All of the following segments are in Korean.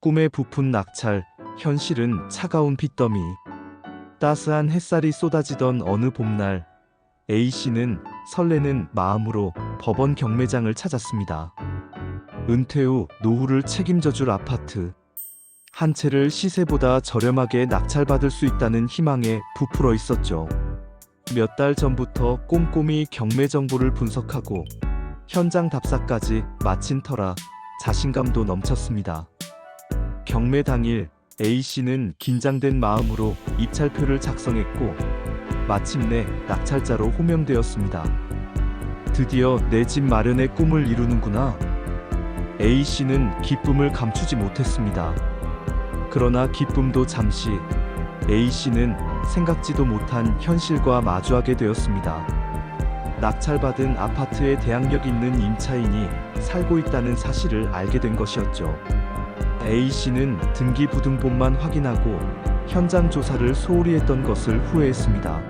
꿈에 부푼 낙찰, 현실은 차가운 빚더미. 따스한 햇살이 쏟아지던 어느 봄날, A씨는 설레는 마음으로 법원 경매장을 찾았습니다. 은퇴 후 노후를 책임져 줄 아파트. 한 채를 시세보다 저렴하게 낙찰받을 수 있다는 희망에 부풀어 있었죠. 몇 달 전부터 꼼꼼히 경매 정보를 분석하고 현장 답사까지 마친 터라 자신감도 넘쳤습니다. 경매 당일 A씨는 긴장된 마음으로 입찰표를 작성했고 마침내 낙찰자로 호명되었습니다. 드디어 내 집 마련의 꿈을 이루는구나. A씨는 기쁨을 감추지 못했습니다. 그러나 기쁨도 잠시 A씨는 생각지도 못한 현실과 마주하게 되었습니다. 낙찰받은 아파트에 대항력 있는 임차인이 살고 있다는 사실을 알게 된 것이었죠. A씨는 등기부등본만 확인하고 현장 조사를 소홀히 했던 것을 후회했습니다.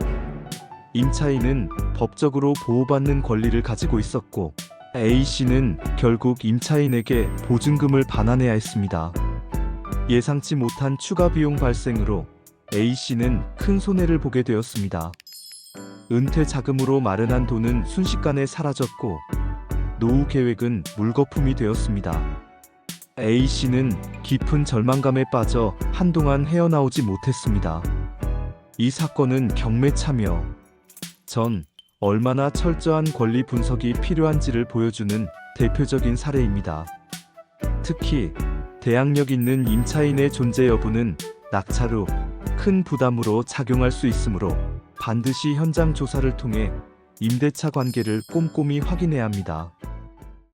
임차인은 법적으로 보호받는 권리를 가지고 있었고 A씨는 결국 임차인에게 보증금을 반환해야 했습니다. 예상치 못한 추가 비용 발생으로 A씨는 큰 손해를 보게 되었습니다. 은퇴 자금으로 마련한 돈은 순식간에 사라졌고 노후 계획은 물거품이 되었습니다. A씨는 깊은 절망감에 빠져 한동안 헤어나오지 못했습니다. 이 사건은 경매 참여 전 얼마나 철저한 권리 분석이 필요한지를 보여주는 대표적인 사례입니다. 특히 대항력 있는 임차인의 존재 여부는 낙찰 후큰 부담으로 작용할 수 있으므로 반드시 현장 조사를 통해 임대차 관계를 꼼꼼히 확인해야 합니다.